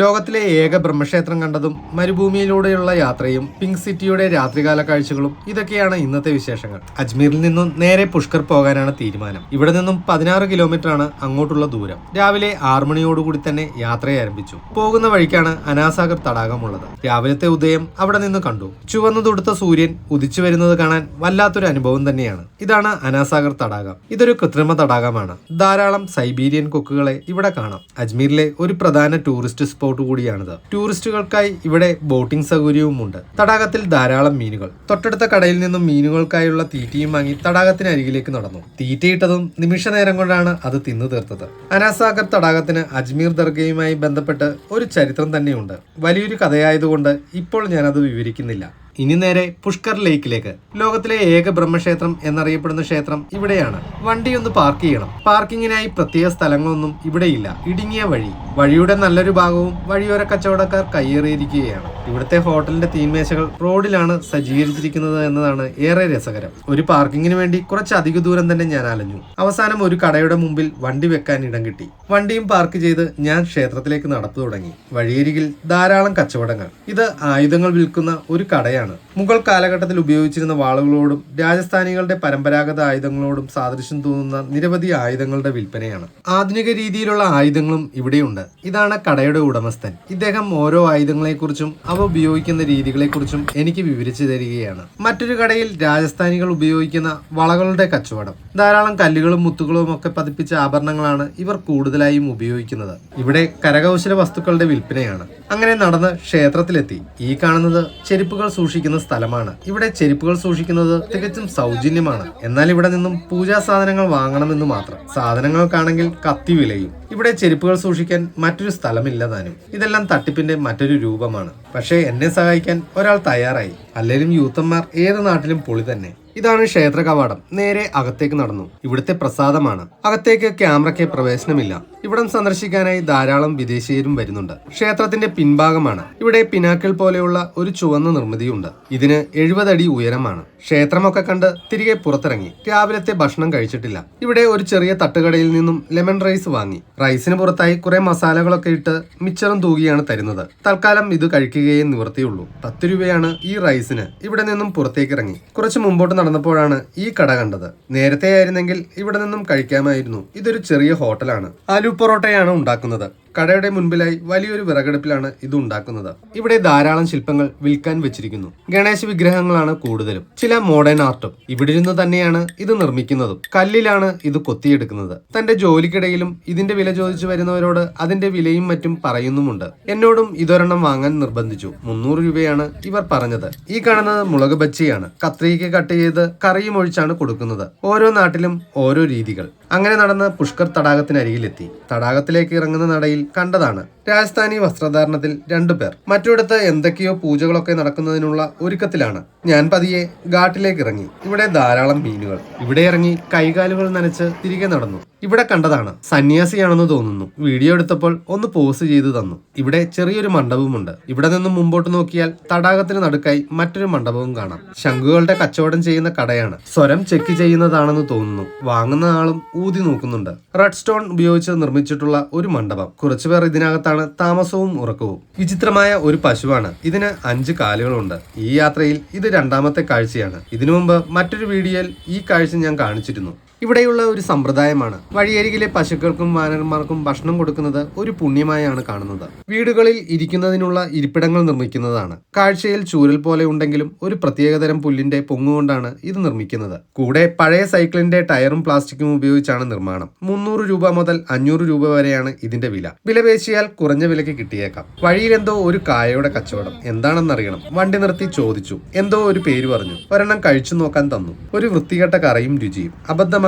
ലോകത്തിലെ ഏക ബ്രഹ്മക്ഷേത്രം കണ്ടതും മരുഭൂമിയിലൂടെയുള്ള യാത്രയും പിങ്ക് സിറ്റിയുടെ രാത്രികാല കാഴ്ചകളും ഇതൊക്കെയാണ് ഇന്നത്തെ വിശേഷങ്ങൾ. അജ്മീറിൽ നിന്നും നേരെ പുഷ്കർ പോകാനാണ് തീരുമാനം. ഇവിടെ നിന്നും പതിനാറ് കിലോമീറ്റർ ആണ് അങ്ങോട്ടുള്ള ദൂരം. രാവിലെ ആറു മണിയോടുകൂടി തന്നെ യാത്ര ആരംഭിച്ചു പോകുന്ന വഴിക്കാണ് അനാസാഗർ തടാകമുള്ളത്. രാവിലത്തെ ഉദയം അവിടെ നിന്ന് കണ്ടു. ചുവന്നു തുടുത്ത സൂര്യൻ ഉദിച്ചു വരുന്നത് കാണാൻ വല്ലാത്തൊരു അനുഭവം തന്നെയാണ്. ഇതാണ് അനാസാഗർ തടാകം. ഇതൊരു കൃത്രിമ തടാകമാണ്. ധാരാളം സൈബീരിയൻ കൊക്കുകളെ ഇവിടെ കാണാം. അജ്മീറിലെ ഒരു പ്രധാന ടൂറിസ്റ്റ് സ്പോട്ട് കൂടിയാണിത്. ടൂറിസ്റ്റുകൾക്കായി ഇവിടെ ബോട്ടിംഗ് സൗകര്യവുമുണ്ട്. തടാകത്തിൽ ധാരാളം മീനുകൾ. തൊട്ടടുത്ത കടയിൽ നിന്നും മീനുകൾക്കായുള്ള തീറ്റയും വാങ്ങി തടാകത്തിനരികിലേക്ക് നടന്നു. തീറ്റയിട്ടതും നിമിഷ നേരം കൊണ്ടാണ് അത് തിന്നു തീർത്തത്. അനാസാഗർ തടാകത്തിന് അജ്മീർ ദർഗയുമായി ബന്ധപ്പെട്ട് ഒരു ചരിത്രം തന്നെയുണ്ട്. വലിയൊരു കഥയായതുകൊണ്ട് ഇപ്പോൾ ഞാനത് വിവരിക്കുന്നില്ല. ഇനി നേരെ പുഷ്കർ ലേക്കിലേക്ക്. ലോകത്തിലെ ഏക ബ്രഹ്മക്ഷേത്രം എന്നറിയപ്പെടുന്ന ക്ഷേത്രം ഇവിടെയാണ്. വണ്ടി ഒന്ന് പാർക്ക് ചെയ്യണം. പാർക്കിങ്ങിനായി പ്രത്യേക സ്ഥലങ്ങളൊന്നും ഇവിടെയില്ല. ഇടുങ്ങിയ വഴി. വഴിയുടെ നല്ലൊരു ഭാഗവും വഴിയോര കച്ചവടക്കാർ കയ്യേറിയിരിക്കുകയാണ്. ഇവിടുത്തെ ഹോട്ടലിന്റെ തീൻമേശകൾ റോഡിലാണ് സജ്ജീകരിച്ചിരിക്കുന്നത് എന്നതാണ് ഏറെ രസകരം. ഒരു പാർക്കിങ്ങിന് വേണ്ടി കുറച്ച് അധിക ദൂരം തന്നെ ഞാൻ അലഞ്ഞു. അവസാനം ഒരു കടയുടെ മുമ്പിൽ വണ്ടി വെക്കാൻ ഇടം കിട്ടി. വണ്ടിയും പാർക്ക് ചെയ്ത് ഞാൻ ക്ഷേത്രത്തിലേക്ക് നടത്തു തുടങ്ങി. വഴിയരികിൽ ധാരാളം കച്ചവടങ്ങൾ. ഇത് ആയുധങ്ങൾ വിൽക്കുന്ന ഒരു കടയാണ്. മുഗൾ കാലഘട്ടത്തിൽ ഉപയോഗിച്ചിരുന്ന വാളുകളോടും രാജസ്ഥാനികളുടെ പരമ്പരാഗത ആയുധങ്ങളോടും സാദൃശ്യം തോന്നുന്ന നിരവധി ആയുധങ്ങളുടെ വിൽപ്പനയാണ്. ആധുനിക രീതിയിലുള്ള ആയുധങ്ങളും ഇവിടെയുണ്ട്. ഇതാണ് കടയുടെ ഉടമസ്ഥൻ. ഇദ്ദേഹം ഓരോ ആയുധങ്ങളെക്കുറിച്ചും അവ ഉപയോഗിക്കുന്ന രീതികളെക്കുറിച്ചും എനിക്ക് വിവരിച്ചു തരികയാണ്. മറ്റൊരു കടയിൽ രാജസ്ഥാനികൾ ഉപയോഗിക്കുന്ന വളകളുടെ കച്ചവടം. ധാരാളം കല്ലുകളും മുത്തുകളും ഒക്കെ പതിപ്പിച്ച ആഭരണങ്ങളാണ് ഇവർ കൂടുതലായും ഉപയോഗിക്കുന്നത്. ഇവിടെ കരകൗശല വസ്തുക്കളുടെ വിൽപ്പനയാണ്. അങ്ങനെ നടന്ന് ക്ഷേത്രത്തിലെത്തി. ഈ കാണുന്നത് ചെരുപ്പുകൾ സൂക്ഷിക്കുന്ന സ്ഥലമാണ്. ഇവിടെ ചെരുപ്പുകൾ സൂക്ഷിക്കുന്നത് തികച്ചും സൗജന്യമാണ്. എന്നാൽ ഇവിടെ നിന്നും പൂജാ സാധനങ്ങൾ വാങ്ങണമെന്ന് മാത്രം. സാധനങ്ങൾക്കാണെങ്കിൽ കത്തി വിലയും. ഇവിടെ ചെരുപ്പുകൾ സൂക്ഷിക്കാൻ മറ്റൊരു സ്ഥലമില്ല താനും. ഇതെല്ലാം തട്ടിപ്പിന്റെ മറ്റൊരു രൂപമാണ്. പക്ഷേ എന്നെ സഹായിക്കാൻ ഒരാൾ തയ്യാറായി. അല്ലെങ്കിലും യൂത്തന്മാർ ഏത് നാട്ടിലും പൊളി തന്നെ. ഇതാണ് ക്ഷേത്ര കവാടം. നേരെ അകത്തേക്ക് നടന്നു. ഇവിടുത്തെ പ്രസാദമാണ്. അകത്തേക്ക് ക്യാമറയ്ക്ക് പ്രവേശനമില്ല. ഇവിടം സന്ദർശിക്കാനായി ധാരാളം വിദേശീയരും വരുന്നുണ്ട്. ക്ഷേത്രത്തിന്റെ പിൻഭാഗമാണ്. ഇവിടെ പിനാക്കിൾ പോലെയുള്ള ഒരു ചുവന്ന നിർമ്മിതിയുണ്ട്. ഇതിന് എഴുപതടി ഉയരമാണ്. ക്ഷേത്രമൊക്കെ കണ്ട് തിരികെ പുറത്തിറങ്ങി. രാവിലത്തെ ഭക്ഷണം കഴിച്ചിട്ടില്ല. ഇവിടെ ഒരു ചെറിയ തട്ടുകടയിൽ നിന്നും ലെമൺ റൈസ് വാങ്ങി. റൈസിന് പുറത്തായി കുറെ മസാലകളൊക്കെ ഇട്ട് മിച്ചറും തൂകിയാണ് തരുന്നത്. തൽക്കാലം ഇത് കഴിക്കുകയേ നിവർത്തിയുള്ളൂ പത്ത് രൂപയാണ് ഈ റൈസിന്. ഇവിടെ നിന്നും പുറത്തേക്ക് ഇറങ്ങി. കുറച്ച് മുമ്പോട്ട് നടന്നപ്പോഴാണ് ഈ കട കണ്ടത്. നേരത്തെ ആയിരുന്നെങ്കിൽ ഇവിടെ നിന്നും കഴിക്കാമായിരുന്നു. ഇതൊരു ചെറിയ ഹോട്ടലാണ്. ആലു പൊറോട്ടയാണ് ഉണ്ടാക്കുന്നത്. കടയുടെ മുൻപിലായി വലിയൊരു വിറകടുപ്പിലാണ് ഇത് ഉണ്ടാക്കുന്നത്. ഇവിടെ ധാരാളം ശില്പങ്ങൾ വിൽക്കാൻ വെച്ചിരിക്കുന്നു. ഗണേശ വിഗ്രഹങ്ങളാണ് കൂടുതലും. ചില മോഡേൺ ആർട്ടും ഇവിടെ ഇരുന്ന് തന്നെയാണ് ഇത് നിർമ്മിക്കുന്നതും. കല്ലിലാണ് ഇത് കൊത്തിയെടുക്കുന്നത്. തന്റെ ജോലിക്കിടയിലും ഇതിന്റെ വില ചോദിച്ചു വരുന്നവരോട് അതിന്റെ വിലയും മറ്റും പറയുന്നുമുണ്ട്. എന്നോടും ഇതൊരെണ്ണം വാങ്ങാൻ നിർബന്ധിച്ചു. മുന്നൂറ് രൂപയാണ് ഇവർ പറഞ്ഞത്. ഈ കാണുന്നത് മുളക് ബച്ചിയാണ്. കത്രിക കട്ട് ചെയ്ത് കറിയും ഒഴിച്ചാണ് കൊടുക്കുന്നത്. ഓരോ നാട്ടിലും ഓരോ രീതികൾ. അങ്ങനെ നടന്ന് പുഷ്കർ തടാകത്തിനരികിലെത്തി. തടാകത്തിലേക്ക് ഇറങ്ങുന്ന നടയിൽ കണ്ടതാണ്. രാജസ്ഥാനി വസ്ത്രധാരണത്തിൽ രണ്ടുപേർ മറ്റിടത്ത് എന്തൊക്കെയോ പൂജകളൊക്കെ നടക്കുന്നതിനുള്ള ഒരുക്കത്തിലാണ്. ഞാൻ പതിയെ ഘാട്ടിലേക്ക് ഇറങ്ങി ഇവിടെ ധാരാളം മീനുകൾ. ഇവിടെ ഇറങ്ങി കൈകാലുകൾ നനച്ച് തിരികെ നടന്നു. ഇവിടെ കണ്ടതാണ് സന്യാസിയാണെന്ന് തോന്നുന്നു. വീഡിയോ എടുത്തപ്പോൾ ഒന്ന് പോസ് ചെയ്തു തന്നു. ഇവിടെ ചെറിയൊരു മണ്ഡപമുണ്ട് ഇവിടെ നിന്നും മുമ്പോട്ട് നോക്കിയാൽ തടാകത്തിന് നടുക്കായി മറ്റൊരു മണ്ഡപവും കാണാം. ശംഖുകളുടെ കച്ചവടം ചെയ്യുന്ന കടയാണ്. സ്വരം ചെക്ക് ചെയ്യുന്നതാണെന്ന് തോന്നുന്നു. വാങ്ങുന്ന ആളും ഊതി നോക്കുന്നുണ്ട്. റെഡ് സ്റ്റോൺ ഉപയോഗിച്ച് നിർമ്മിച്ചിട്ടുള്ള ഒരു മണ്ഡപം. കുറച്ചുപേർ ഇതിനകത്താണ് താമസവും ഉറക്കവും. വിചിത്രമായ ഒരു പശുവാണ്. ഇതിന് അഞ്ച് കാലുകളുണ്ട്. ഈ യാത്രയിൽ ഇത് രണ്ടാമത്തെ കാഴ്ചയാണ്. ഇതിനു മുമ്പ് മറ്റൊരു വീഡിയോയിൽ ഈ കാഴ്ച ഞാൻ കാണിച്ചിരുന്നു. ഇവിടെയുള്ള ഒരു സമ്പ്രദായമാണ്. വഴിയരികിലെ പശുക്കൾക്കും വാനരന്മാർക്കും ഭക്ഷണം കൊടുക്കുന്നത് ഒരു പുണ്യമായാണ് കാണുന്നത്. വീടുകളിൽ ഇരിക്കുന്നതിനുള്ള ഇരിപ്പിടങ്ങൾ നിർമ്മിക്കുന്നതാണ്. കാഴ്ചയിൽ ചൂരൽ പോലെ ഉണ്ടെങ്കിലും ഒരു പ്രത്യേകതരം പുല്ലിന്റെ പൊങ്ങുകൊണ്ടാണ് ഇത് നിർമ്മിക്കുന്നത്. കൂടെ പഴയ സൈക്കിളിന്റെ ടയറും പ്ലാസ്റ്റിക്കും ഉപയോഗിച്ചാണ് നിർമ്മാണം. മുന്നൂറ് രൂപ മുതൽ അഞ്ഞൂറ് രൂപ വരെയാണ് ഇതിന്റെ വില. വില പേശിയാൽ കുറഞ്ഞ വിലയ്ക്ക് കിട്ടിയേക്കാം. വഴിയിൽ എന്തോ ഒരു കായയുടെ കച്ചവടം. എന്താണെന്നറിയണം. വണ്ടി നിർത്തി ചോദിച്ചു. എന്തോ ഒരു പേര് പറഞ്ഞു. ഒരെണ്ണം കഴിച്ചു നോക്കാൻ തന്നു. ഒരു വൃത്തികെട്ട കറയും രുചിയും.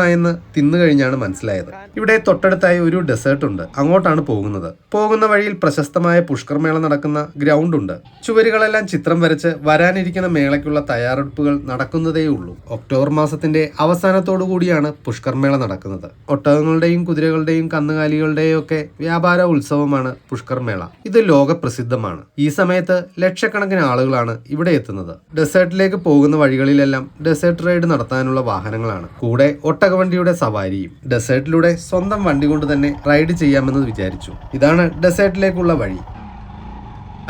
അബദ്ധമായെന്ന് തിന്നു കഴിഞ്ഞാണ് മനസ്സിലായത്. ഇവിടെ തൊട്ടടുത്തായി ഒരു ഡെസേർട്ട് ഉണ്ട്. അങ്ങോട്ടാണ് പോകുന്നത്. പോകുന്ന വഴിയിൽ പ്രശസ്തമായ പുഷ്കർ മേള നടക്കുന്ന ഗ്രൗണ്ട് ഉണ്ട്. ചുവരുകളെല്ലാം ചിത്രം വരച്ച് വരാനിരിക്കുന്ന മേളയ്ക്കുള്ള തയ്യാറെടുപ്പുകൾ നടക്കുന്നതേ ഉള്ളൂ ഒക്ടോബർ മാസത്തിന്റെ അവസാനത്തോടു കൂടിയാണ് പുഷ്കർ മേള നടക്കുന്നത്. ഒട്ടകങ്ങളുടെയും കുതിരകളുടെയും കന്നുകാലികളുടെയും ഒക്കെ വ്യാപാര ഉത്സവമാണ് പുഷ്കർ മേള ഇത് ലോകപ്രസിദ്ധമാണ്. ഈ സമയത്ത് ലക്ഷക്കണക്കിന് ആളുകളാണ് ഇവിടെ എത്തുന്നത്. ഡെസേർട്ടിലേക്ക് പോകുന്ന വഴികളിലെല്ലാം ഡെസേർട്ട് റൈഡ് നടത്താനുള്ള വാഹനങ്ങളാണ്. കൂടെ ഒട്ടകവണ്ടിയുടെ സവാരിയും ഡെസേർട്ടിലൂടെ സ്വന്തം വണ്ടി കൊണ്ട് തന്നെ റൈഡ് ചെയ്യാമെന്ന് വിചാരിച്ചു. ഇതാണ് ഡെസേർട്ടിലേക്കുള്ള വഴി.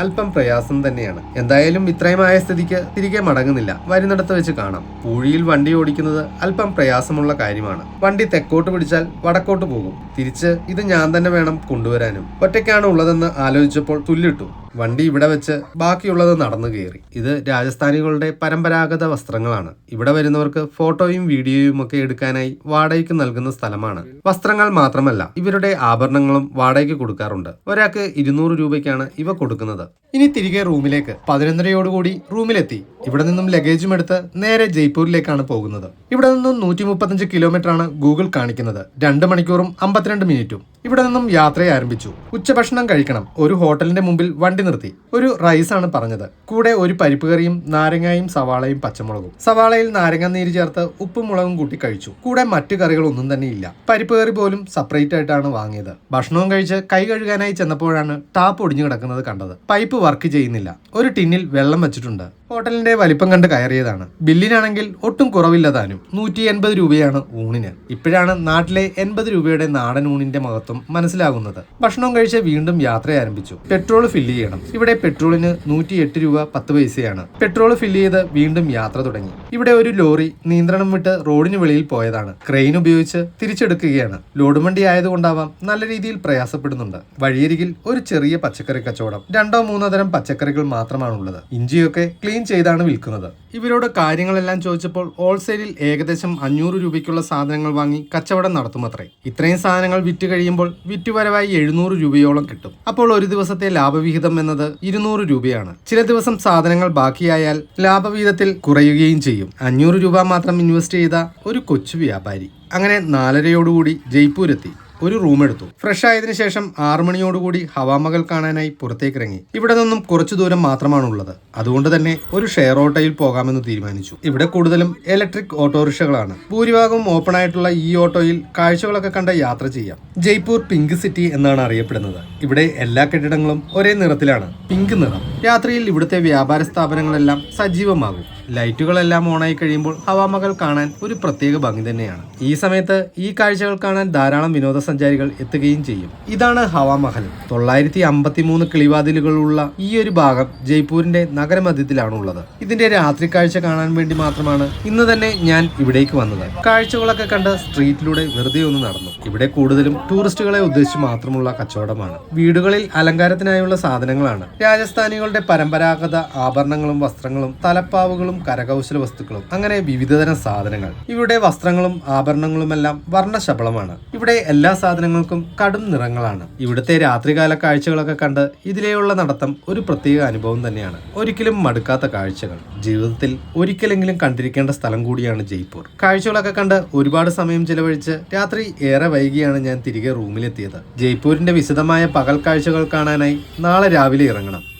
അല്പം പ്രയാസം തന്നെയാണ്. എന്തായാലും ഇത്രയുമായ സ്ഥിതിക്ക് തിരികെ മടങ്ങുന്നില്ല. വരുന്നിടത്ത് വെച്ച് കാണാം. പൂഴിയിൽ വണ്ടി ഓടിക്കുന്നത് അല്പം പ്രയാസമുള്ള കാര്യമാണ്. വണ്ടി തെക്കോട്ട് പിടിച്ചാൽ വടക്കോട്ട് പോകും. തിരിച്ച് ഇത് ഞാൻ തന്നെ വേണം കൊണ്ടുവരാനും. ഒറ്റയ്ക്കാണ് ഉള്ളതെന്ന് ആലോചിച്ചപ്പോൾ തുല്ലിട്ടു. വണ്ടി ഇവിടെ വെച്ച് ബാക്കിയുള്ളത് നടന്നു കയറി. ഇത് രാജസ്ഥാനികളുടെ പരമ്പരാഗത വസ്ത്രങ്ങളാണ്. ഇവിടെ വരുന്നവർക്ക് ഫോട്ടോയും വീഡിയോയും ഒക്കെ എടുക്കാനായി വാടകയ്ക്ക് നൽകുന്ന സ്ഥലമാണ്. വസ്ത്രങ്ങൾ മാത്രമല്ല ഇവരുടെ ആഭരണങ്ങളും വാടകയ്ക്ക് കൊടുക്കാറുണ്ട്. ഒരാൾക്ക് ഇരുന്നൂറ് രൂപയ്ക്കാണ് ഇവ കൊടുക്കുന്നത്. ഇനി തിരികെ റൂമിലേക്ക്. പതിനൊന്നരയോടുകൂടി റൂമിലെത്തി. ഇവിടെ നിന്നും ലഗേജും എടുത്ത് നേരെ ജയ്പൂരിലേക്കാണ് പോകുന്നത്. ഇവിടെ നിന്നും നൂറ്റി മുപ്പത്തഞ്ച് കിലോമീറ്റർ ആണ് ഗൂഗിൾ കാണിക്കുന്നത്. രണ്ട് മണിക്കൂറും അമ്പത്തിരണ്ട് മിനിറ്റും. ഇവിടെ നിന്നും യാത്ര ആരംഭിച്ചു. ഉച്ചഭക്ഷണം കഴിക്കണം. ഒരു ഹോട്ടലിന്റെ മുമ്പിൽ വണ്ടി നിർത്തി. ഒരു റൈസ് ആണ് പറഞ്ഞത്. കൂടെ ഒരു പരിപ്പ് കറിയും നാരങ്ങയും സവാളയും പച്ചമുളകും. സവാളയിൽ നാരങ്ങ നീര് ചേർത്ത് ഉപ്പും മുളകും കൂട്ടി കഴിച്ചു. കൂടെ മറ്റു കറികളൊന്നും തന്നെ ഇല്ല. പരിപ്പ് കറി പോലും സെപ്പറേറ്റ് ആയിട്ടാണ് വാങ്ങിയത്. ഭക്ഷണവും കഴിച്ച് കൈ കഴുകാനായി ചെന്നപ്പോഴാണ് ടാപ്പ് ഒടിഞ്ഞു കിടക്കുന്നത് കണ്ടത്. പൈപ്പ് വർക്ക് ചെയ്യുന്നില്ല. ഒരു ടിന്നിൽ വെള്ളം വെച്ചിട്ടുണ്ട്. ഹോട്ടലിന്റെ വലിപ്പം കണ്ട് കയറിയതാണ്. ബില്ലിനാണെങ്കിൽ ഒട്ടും കുറവില്ല താനും. നൂറ്റി എൺപത് രൂപയാണ് ഊണിന്. ഇപ്പോഴാണ് നാട്ടിലെ എൺപത് രൂപയുടെ നാടൻ ഊണിന്റെ മഹത്വം മനസ്സിലാകുന്നത്. ഭക്ഷണം കഴിച്ച് വീണ്ടും യാത്ര ആരംഭിച്ചു. പെട്രോൾ ഫില്ല് ചെയ്യണം. ഇവിടെ പെട്രോളിന് നൂറ്റി എട്ട് രൂപ പത്ത് പൈസയാണ്. പെട്രോൾ ഫില്ല് ചെയ്ത് വീണ്ടും യാത്ര തുടങ്ങി. ഇവിടെ ഒരു ലോറി നിയന്ത്രണം വിട്ട് റോഡിന് വെളിയിൽ പോയതാണ്. ക്രെയിൻ ഉപയോഗിച്ച് തിരിച്ചെടുക്കുകയാണ്. ലോഡ് വണ്ടി ആയതുകൊണ്ടാവാം നല്ല രീതിയിൽ പ്രയാസപ്പെടുന്നുണ്ട്. വഴിയരികിൽ ഒരു ചെറിയ പച്ചക്കറി കച്ചവടം. രണ്ടോ മൂന്നോ തരം പച്ചക്കറികൾ മാത്രമാണുള്ളത്. ഇഞ്ചിയൊക്കെ ക്ലീൻ ചെയ്താണ് വിൽക്കുന്നത്. ഇവരോട് കാര്യങ്ങളെല്ലാം ചോദിച്ചപ്പോൾ ഹോൾസെയിലിൽ ഏകദേശം അഞ്ഞൂറ് രൂപയ്ക്കുള്ള സാധനങ്ങൾ വാങ്ങി കച്ചവടം നടത്തുമത്രേ. ഇത്രയും സാധനങ്ങൾ വിറ്റ് കഴിയുമ്പോൾ വിറ്റുവരവായി എഴുന്നൂറ് രൂപയോളം കിട്ടും. അപ്പോൾ ഒരു ദിവസത്തെ ലാഭവിഹിതം എന്നത് ഇരുന്നൂറ് രൂപയാണ്. ചില ദിവസം സാധനങ്ങൾ ബാക്കിയായാൽ ലാഭവിഹിതത്തിൽ കുറയുകയും ചെയ്യും. അഞ്ഞൂറ് രൂപ മാത്രം ഇൻവെസ്റ്റ് ചെയ്ത ഒരു കൊച്ചു വ്യാപാരി. അങ്ങനെ നാലരയോടുകൂടി ജയ്പൂരെത്തി. ഒരു റൂം എടുത്തു. ഫ്രഷ് ആയതിനു ശേഷം ആറു മണിയോടുകൂടി ഹവാമകൾ കാണാനായി പുറത്തേക്ക് ഇറങ്ങി ഇവിടെ നിന്നും കുറച്ചു ദൂരം മാത്രമാണ് ഉള്ളത് അതുകൊണ്ട് തന്നെ ഒരു ഷെയർ ഓട്ടോയിൽ പോകാമെന്ന് തീരുമാനിച്ചു. ഇവിടെ കൂടുതലും ഇലക്ട്രിക് ഓട്ടോറിക്ഷകളാണ്. ഭൂരിഭാഗവും ഓപ്പൺ ആയിട്ടുള്ള ഈ ഓട്ടോയിൽ കാഴ്ചകളൊക്കെ കണ്ട യാത്ര ചെയ്യാം. ജയ്പൂർ പിങ്ക് സിറ്റി എന്നാണ് അറിയപ്പെടുന്നത്. ഇവിടെ എല്ലാ കെട്ടിടങ്ങളും ഒരേ നിറത്തിലാണ്. പിങ്ക് നിറം. രാത്രിയിൽ ഇവിടുത്തെ വ്യാപാര സ്ഥാപനങ്ങളെല്ലാം സജീവമാകും. ലൈറ്റുകളെല്ലാം ഓണായി കഴിയുമ്പോൾ ഹവാമകൾ കാണാൻ ഒരു പ്രത്യേക ഭംഗി തന്നെയാണ്. ഈ സമയത്ത് ഈ കാഴ്ചകൾ കാണാൻ ധാരാളം വിനോദസഞ്ചാരികൾ എത്തുകയും ചെയ്യും. ഇതാണ് ഹവാമഹൽ തൊള്ളായിരത്തി അമ്പത്തി മൂന്ന് കിളിവാതിലുകളുള്ള ഈ ഒരു ഭാഗം ജയ്പൂരിന്റെ നഗരമധ്യത്തിലാണ് ഉള്ളത് ഇതിന്റെ രാത്രി കാഴ്ച കാണാൻ വേണ്ടി മാത്രമാണ് ഇന്ന് തന്നെ ഞാൻ ഇവിടേക്ക് വന്നത്. കാഴ്ചകളൊക്കെ കണ്ട് സ്ട്രീറ്റിലൂടെ വെറുതെ ഒന്ന് നടന്നു. ഇവിടെ കൂടുതലും ടൂറിസ്റ്റുകളെ ഉദ്ദേശിച്ച് മാത്രമുള്ള കച്ചവടമാണ്. വീടുകളിൽ അലങ്കാരത്തിനായുള്ള സാധനങ്ങളാണ്. രാജസ്ഥാനികളുടെ പരമ്പരാഗത ആഭരണങ്ങളും വസ്ത്രങ്ങളും തലപ്പാവുകളും കരകൗശല വസ്തുക്കളും അങ്ങനെ വിവിധതരം സാധനങ്ങൾ. ഇവിടെ വസ്ത്രങ്ങളും ആഭരണങ്ങളുമെല്ലാം വർണശബളമാണ്. ഇവിടെ എല്ലാ സാധനങ്ങൾക്കും കടും നിറങ്ങളാണ്. ഇവിടുത്തെ രാത്രികാല കാഴ്ചകളൊക്കെ കണ്ട് ഇതിലെയുള്ള നടത്തം ഒരു പ്രത്യേക അനുഭവം തന്നെയാണ്. ഒരിക്കലും മടുക്കാത്ത കാഴ്ചകൾ. ജീവിതത്തിൽ ഒരിക്കലെങ്കിലും കണ്ടിരിക്കേണ്ട സ്ഥലം കൂടിയാണ് ജയ്പൂർ. കാഴ്ചകളൊക്കെ കണ്ട് ഒരുപാട് സമയം ചിലവഴിച്ച് രാത്രി ഏറെ വൈകിയാണ് ഞാൻ തിരികെ റൂമിലെത്തിയത്. ജയ്പൂരിന്റെ വിശദമായ പകൽ കാഴ്ചകൾ കാണാനായി നാളെ രാവിലെ ഇറങ്ങണം.